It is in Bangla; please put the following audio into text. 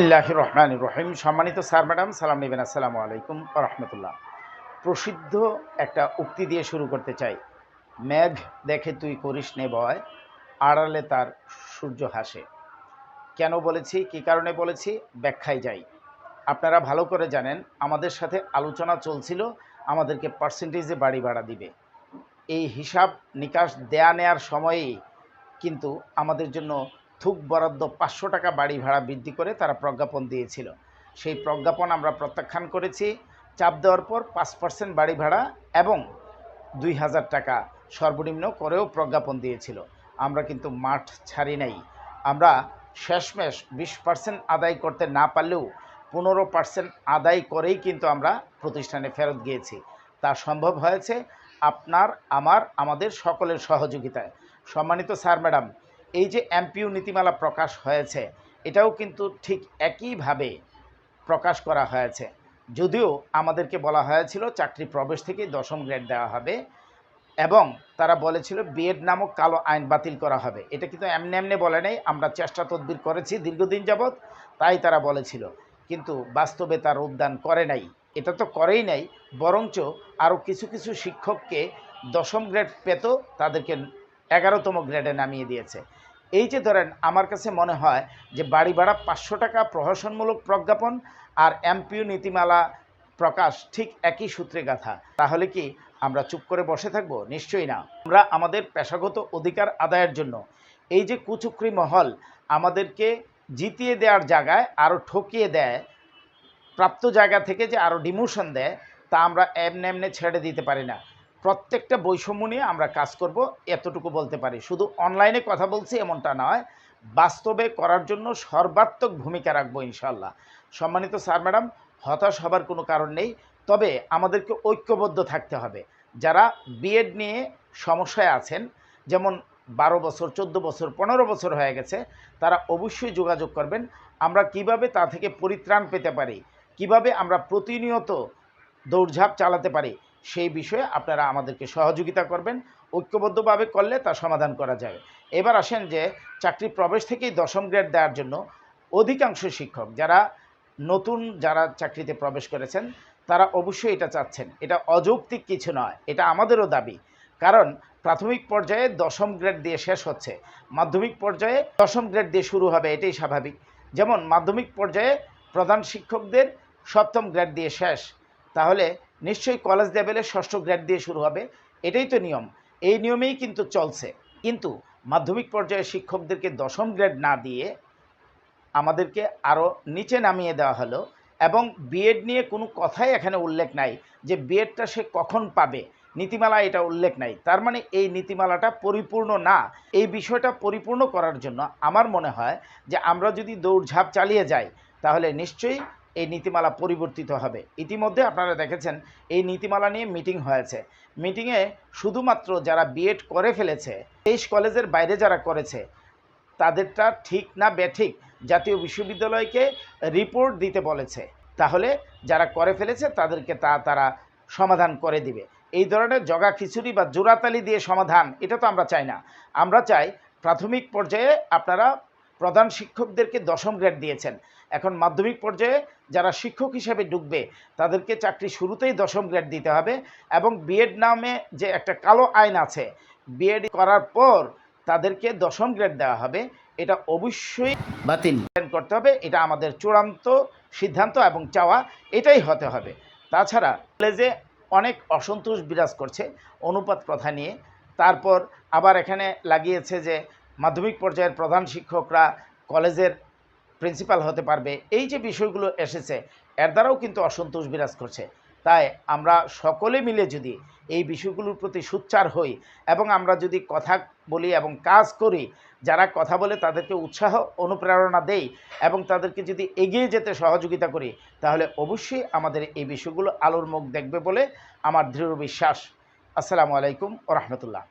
ইল্লাহ রহমান রহিম। সম্মানিত স্যার, ম্যাডাম, সালাম নেবেন। আসসালামু আলাইকুম রহমতুল্লাহ। প্রসিদ্ধ একটা উক্তি দিয়ে শুরু করতে চাই। মেঘ দেখে তুই করিস নে বয় আড়ালে তার সূর্য হাসে কেন বলেছি? কি কারণে বলেছি? ব্যাখ্যায় যাই। আপনারা ভালো করে জানেন, আমাদের সাথে আলোচনা চলছিল, আমাদেরকে পার্সেন্টেজে বাড়ি ভাড়া দিবে। এই হিসাব নিকাশ দেয়া নেয়ার সময়েই কিন্তু আমাদের জন্য থুক বরাদ্দ পাঁচশো টাকা বাড়ি ভাড়া বৃদ্ধি করে তারা প্রজ্ঞাপন দিয়েছিল। সেই প্রজ্ঞাপন আমরা প্রত্যাখ্যান করেছি। চাপ দেওয়ার পর পাঁচ পার্সেন্ট বাড়ি ভাড়া এবং দুই হাজার টাকা সর্বনিম্ন করেও প্রজ্ঞাপন দিয়েছিল। আমরা কিন্তু মাঠ ছাড়ি নাই। আমরা শেষমেশ বিশ পার্সেন্ট আদায় করতে না পারলেও পনেরো পার্সেন্ট আদায় করেই কিন্তু আমরা প্রতিষ্ঠানে ফেরত গিয়েছি। তা সম্ভব হয়েছে আপনার, আমার, আমাদের সকলের সহযোগিতায়। সম্মানিত স্যার, ম্যাডাম এই যে এমপিউ নীতিমালা প্রকাশ হয়েছে, এটাও কিন্তু ঠিক একইভাবে প্রকাশ করা হয়েছে। যদিও আমাদেরকে বলা হয়েছিল চাকরি প্রবেশ থেকে দশম গ্রেড দেওয়া হবে এবং তারা বলেছিল বিএড নামক কালো আইন বাতিল করা হবে। এটা কিন্তু এমনি এমনি বলে নেই, আমরা চেষ্টা তদবির করেছি দীর্ঘদিন যাবৎ, তাই তারা বলেছিল। কিন্তু বাস্তবে তার উদ্যান করে নাই। এটা তো করেই নাই, বরঞ্চ আরও কিছু কিছু শিক্ষককে দশম গ্রেড পেত, তাদেরকে এগারোতম গ্রেডে নামিয়ে দিয়েছে। এই যে ধরেন আমার কাছে মনে হয় যে বাড়ি ভাড়া পাঁচশো টাকা প্রহসনমূলক প্রজ্ঞাপন আর এমপিউ নীতিমালা প্রকাশ ঠিক একই সূত্রে গাথা। তাহলে কি আমরা চুপ করে বসে থাকব? নিশ্চয়ই না। আমরা আমাদের পেশাগত অধিকার আদায়ের জন্য এই যে কুচুকরি মহল আমাদেরকে জিতিয়ে দেওয়ার জায়গায় আরও ঠকিয়ে দেয়, প্রাপ্ত জায়গা থেকে যে আরও ডিমোশন দেয়, তা আমরা এমনে এমনে ছেড়ে দিতে পারি না। প্রত্যেকটা বৈষম্য নিয়ে আমরা কাজ করব, এতটুকু বলতে পারি। শুধু অনলাইনে কথা বলছি এমনটা নয়, বাস্তবে করার জন্য সর্বাত্মক ভূমিকা রাখব ইনশাল্লাহ সম্মানিত স্যার, ম্যাডাম, হতাশ হবার কোনো কারণ নেই, তবে আমাদেরকে ঐক্যবদ্ধ থাকতে হবে। যারা বিএড নিয়ে সমস্যায় আছেন, যেমন বারো বছর, চোদ্দ বছর, পনেরো বছর হয়ে গেছে, তারা অবশ্যই যোগাযোগ করবেন। আমরা কীভাবে তা থেকে পরিত্রাণ পেতে পারি? কীভাবে আমরা প্রতিনিয়ত দৌড়ঝাঁপ চালাতে পারি? সেই বিষয়ে আপনারা আমাদেরকে সহযোগিতা করবেন, ঐক্যবদ্ধভাবে করলে তা সমাধান করা যাবে এবার আসেন যে চাকরি প্রবেশ থেকেই দশম গ্রেড দেওয়ার জন্য অধিকাংশ শিক্ষক যারা নতুন যারা চাকরিতে প্রবেশ করেছেন, তারা অবশ্যই এটা চাচ্ছেন। এটা অযৌক্তিক কিছু নয়, এটা আমাদেরও দাবি। কারণ প্রাথমিক পর্যায়ে দশম গ্রেড দিয়ে শেষ হচ্ছে, মাধ্যমিক পর্যায়ে দশম গ্রেড দিয়ে শুরু হবে, এটাই স্বাভাবিক। যেমন মাধ্যমিক পর্যায়ে প্রধান শিক্ষকদের সপ্তম গ্রেড দিয়ে শেষ, তাহলে নিশ্চয়ই কলেজ লেভেলে ষষ্ঠ গ্রেড দিয়ে শুরু হবে। এটাই তো নিয়ম। এই নিয়মেই কিন্তু চলছে। কিন্তু মাধ্যমিক পর্যায়ে শিক্ষকদেরকে দশম গ্রেড না দিয়ে আমাদেরকে আরও নিচে নামিয়ে দেওয়া হলো এবং বিএড নিয়ে কোনো কথাই এখানে উল্লেখ নাই যে বিএডটা সে কখন পাবে। নীতিমালা এটা উল্লেখ নাই। তার মানে এই নীতিমালাটা পরিপূর্ণ না। এই বিষয়টা পরিপূর্ণ করার জন্য আমার মনে হয় যে আমরা যদি দৌড়ঝাঁপ চালিয়ে যাই, তাহলে নিশ্চয়ই এই নীতিমালা পরিবর্তিত হবে। ইতিমধ্যে আপনারা দেখেছেন এই নীতিমালা নিয়ে মিটিং হয়েছে। মিটিংয়ে শুধুমাত্র যারা বিএড করে ফেলেছে, তেইশ কলেজের বাইরে যারা করেছে, তাদেরটা ঠিক না বেঠিক জাতীয় বিশ্ববিদ্যালয়কে রিপোর্ট দিতে বলেছে। তাহলে যারা করে ফেলেছে, তাদেরকে তা তারা সমাধান করে দিবে। এই ধরনের জগা খিচুড়ি বা জোড়াতালি দিয়ে সমাধান, এটা তো আমরা চাই না। আমরা চাই প্রাথমিক পর্যায়ে আপনারা প্রধান শিক্ষকদেরকে দশম গ্রেড দিয়েছেন। এখন মাধ্যমিক পর্যায়ে যারা শিক্ষক হিসেবে ঢুকবে তাদেরকে চাকরি শুরুতেই দশম গ্রেড দিতে হবে এবং বিএড নামে যে একটা কালো আইন আছে বিএড করার পর তাদেরকে দশম গ্রেড দেওয়া হবে। এটা অবশ্যই বাতিল। করতে হবে এটা আমাদের চূড়ান্ত সিদ্ধান্ত এবং চাওয়া এটাই হতে হবে। তাছাড়া কলেজে অনেক অসন্তোষ বিরাজ করছে অনুপাত প্রথা নিয়ে। তারপর আবার এখানে লাগিয়েছে যে মাধ্যমিক পর্যায়ের প্রধান শিক্ষকরা কলেজের প্রিন্সিপাল হতে পারবে। এই যে বিষয়গুলো এসেছে, এর দ্বারাও কিন্তু অসন্তোষ বিরাজ করছে। তাই আমরা সকলে মিলে যদি এই বিষয়গুলোর প্রতি সুচ্চার হই এবং আমরা যদি কথা বলি এবং কাজ করি, যারা কথা বলে তাদেরকে উৎসাহ, অনুপ্রেরণা দেই এবং তাদেরকে যদি এগিয়ে যেতে সহযোগিতা করি, তাহলে অবশ্যই আমাদের এই বিষয়গুলো আলোর মুখ দেখবে বলে আমার দৃঢ় বিশ্বাস। আসসালামু আলাইকুম ও রহমতুল্লাহ।